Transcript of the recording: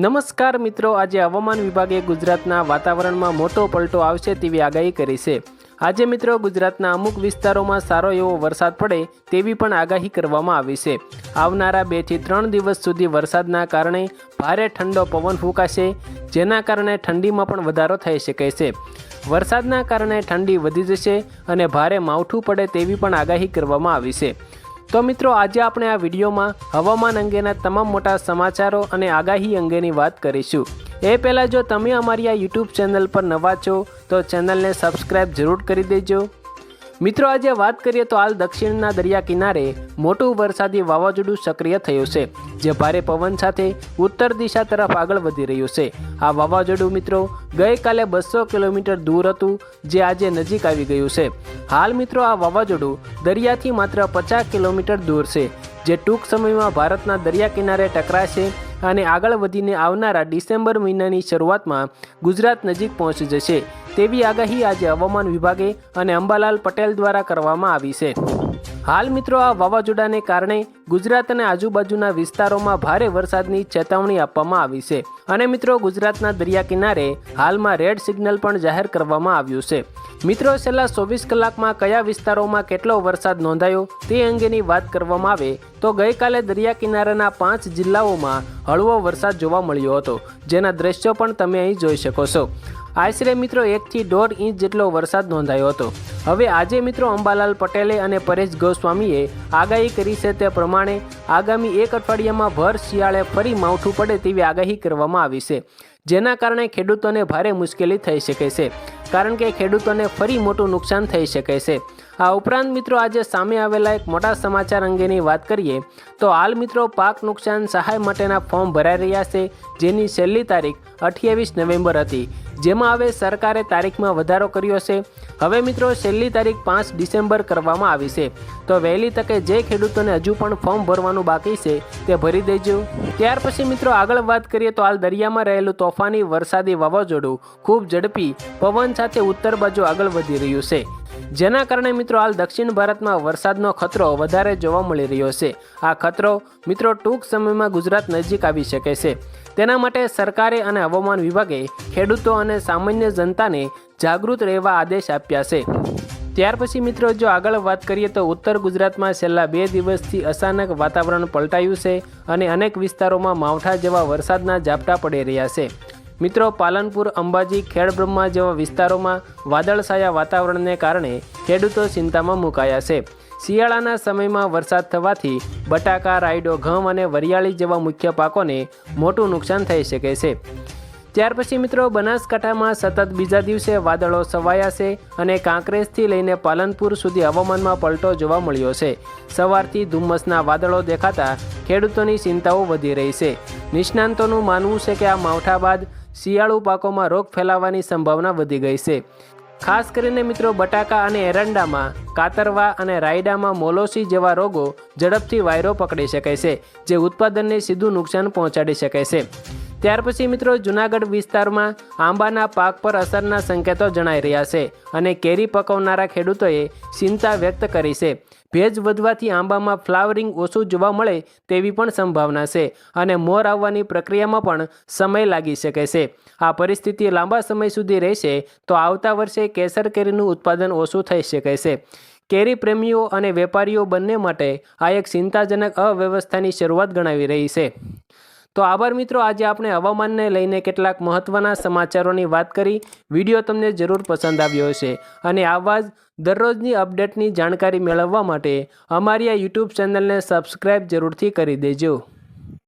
નમસ્કાર મિત્રો, આજે હવામાન વિભાગે ગુજરાતના વાતાવરણમાં મોટો પલટો આવશે તેવી આગાહી કરી છે. આજે મિત્રો, ગુજરાતના અમુક વિસ્તારોમાં સારો એવો વરસાદ પડે તેવી પણ આગાહી કરવામાં આવી છે. આવનારા બેથી ત્રણ દિવસ સુધી વરસાદના કારણે ભારે ઠંડો પવન ફૂંકાશે, જેના કારણે ઠંડીમાં પણ વધારો થઈ શકે છે. વરસાદના કારણે ઠંડી વધી જશે અને ભારે માવઠું પડે તેવી પણ આગાહી કરવામાં આવી છે. તો મિત્રો, આજે આપણે આ વિડીયોમાં હવામાન અંગેના તમામ મોટા સમાચારો અને આગાહી અંગેની વાત કરીશું. એ પહેલાં જો તમે અમારી આ યુટ્યુબ ચેનલ પર નવા છો, તો ચેનલને સબસ્ક્રાઈબ જરૂર કરી દેજો. મિત્રો, આજે વાત કરીએ તો હાલ દક્ષિણના દરિયા કિનારે મોટું વરસાદી વાવાઝોડું સક્રિય થયું છે, જે ભારે પવન સાથે ઉત્તર દિશા તરફ આગળ વધી રહ્યું છે. આ વાવાઝોડું મિત્રો, ગઈકાલે બસો કિલોમીટર દૂર હતું, જે આજે નજીક આવી ગયું છે. હાલ મિત્રો, આ વાવાઝોડું દરિયાથી માત્ર પચાસ કિલોમીટર દૂર છે, જે ટૂંક સમયમાં ભારતના દરિયા કિનારે ટકરાશે અને આગળ વધીને આવનારા ડિસેમ્બર મહિનાની શરૂઆતમાં ગુજરાત નજીક પહોંચી જશે. તેવી આગાહી આજે હવામાન વિભાગે અને અંબાલાલ પટેલ દ્વારા કરવામાં આવી છે. હાલ મિત્રો, આ વાવાઝોડાને કારણે ગુજરાત અને આજુબાજુના વિસ્તારોમાં ભારે વરસાદની ચેતવણી આપવામાં આવી છે. અને મિત્રો, ગુજરાતના દરિયા કિનારે હાલમાં રેડ સિગ્નલ પણ જાહેર કરવામાં આવ્યું છે. મિત્રો, છેલ્લા ચોવીસ કલાકમાં કયા વિસ્તારોમાં કેટલો વરસાદ નોંધાયો તે અંગેની વાત કરવામાં આવે તો ગઈકાલે દરિયા કિનારાના પાંચ જિલ્લાઓમાં હળવો વરસાદ જોવા મળ્યો હતો. જેના દ્રશ્યો પણ તમે અહીં જોઈ શકો છો. આશરે મિત્રો એકથી દોઢ ઇંચ જેટલો વરસાદ નોંધાયો હતો. હવે આજે મિત્રો અંબાલાલ પટેલે અને પરેશ ગોસ્વામીએ આગાહી કરી છે તે પ્રમાણે આગામી એક અઠવાડિયામાં ભર શિયાળે ફરી માવઠું પડે તેવી આગાહી કરવામાં આવી છે. જેના કારણે ખેડૂતોને ભારે મુશ્કેલી થઈ શકે છે. કારણ કે ખેડૂતોને ફરી મોટું નુકસાન થઈ શકે છે. આ ઉપરાંત મિત્રો આજે સામે આવેલા એક મોટા સમાચાર અંગેની વાત કરીએ, તો હાલ મિત્રો પાક નુકસાન સહાય માટેના ફોર્મ ભરાઈ રહ્યા છે, જેની છેલ્લી તારીખ અઠ્યાવીસ નવેમ્બર હતી. જેમાં હવે સરકારે તારીખમાં વધારો કર્યો છે. હવે મિત્રો છેલ્લી તારીખ પાંચ ડિસેમ્બર કરવામાં આવી છે. તો વહેલી તકે જે ખેડૂતોને હજુ પણ ફોર્મ ભરવાનું બાકી છે, તે ભરી દેજો. ત્યાર પછી મિત્રો આગળ વાત કરીએ, તો હાલ દરિયામાં રહેલું તોફાની વરસાદી વાવાઝોડું ખૂબ ઝડપી પવન સાથે ઉત્તર બાજુ આગળ વધી રહ્યું છે. જેના કારણે મિત્રો હાલ દક્ષિણ ભારતમાં વરસાદનો ખતરો વધારે જોવા મળી રહ્યો છે. આ ખતરો મિત્રો ટૂંક સમયમાં ગુજરાત નજીક આવી શકે છે. તેના માટે સરકારે અને હવામાન વિભાગે ખેડૂતો અને સામાન્ય જનતાને જાગૃત રહેવા આદેશ આપ્યા છે. ત્યાર પછી મિત્રો જો આગળ વાત કરીએ તો ઉત્તર ગુજરાતમાં છેલ્લા બે દિવસથી અચાનક વાતાવરણ પલટાયું છે અને અનેક વિસ્તારોમાં માવઠા જેવા વરસાદના ઝાપટા પડી રહ્યા છે. મિત્રો, પાલનપુર, અંબાજી, ખેડબ્રહ્મા જેવા વિસ્તારોમાં વાદળછાયા વાતાવરણને કારણે ખેડૂતો ચિંતામાં મુકાયા છે. શિયાળાના સમયમાં વરસાદ થવાથી બટાકા, રાયડો, ઘઉં અને વરિયાળી જેવા મુખ્ય પાકોને મોટું નુકસાન થઈ શકે છે. ત્યાર પછી મિત્રો, બનાસકાંઠામાં સતત બીજા દિવસે વાદળો છવાયા છે અને કાંકરેજથી લઈને પાલનપુર સુધી હવામાનમાં પલટો જોવા મળ્યો છે. સવારથી ધુમ્મસના વાદળો દેખાતા ખેડૂતોની ચિંતાઓ વધી રહી છે. નિષ્ણાંતોનું માનવું છે કે આ માવઠા બાદ શિયાળુ પાકોમાં રોગ ફેલાવાની સંભાવના વધી ગઈ છે. ખાસ કરીને મિત્રો બટાકા અને એરંડામાં, કાતરવા અને રાયડામાં મોલોસી જેવા રોગો ઝડપથી વાયરો પકડી શકે છે, જે ઉત્પાદનને સીધું નુકસાન પહોંચાડી શકે છે. ત્યાર પછી મિત્રો જુનાગઢ વિસ્તારમાં આંબાના પાક પર અસરના સંકેતો જણાઈ રહ્યા છે અને કેરી પકવનારા ખેડૂતોએ ચિંતા વ્યક્ત કરી છે. ભેજ વધવાથી આંબામાં ફ્લાવરિંગ ઓછું જોવા મળે તેવી પણ સંભાવના છે અને મોર આવવાની પ્રક્રિયામાં પણ સમય લાગી શકે છે. આ પરિસ્થિતિ લાંબા સમય સુધી રહેશે તો આવતા વર્ષે કેસર કેરીનું ઉત્પાદન ઓછું થઈ શકે છે. કેરી પ્રેમીઓ અને વેપારીઓ બંને માટે આ એક ચિંતાજનક અવ્યવસ્થાની શરૂઆત ગણાવી રહી છે. તો આભાર મિત્રો, આજે આપણે હવામાનને લઈને કેટલાક મહત્ત્વના સમાચારોની વાત કરી. વીડિયો તમને જરૂર પસંદ આવ્યો હશે. અને આવા જ દરરોજની અપડેટની જાણકારી મેળવવા માટે અમારી આ યુટ્યુબ ચેનલને સબસ્ક્રાઈબ જરૂરથી કરી દેજો.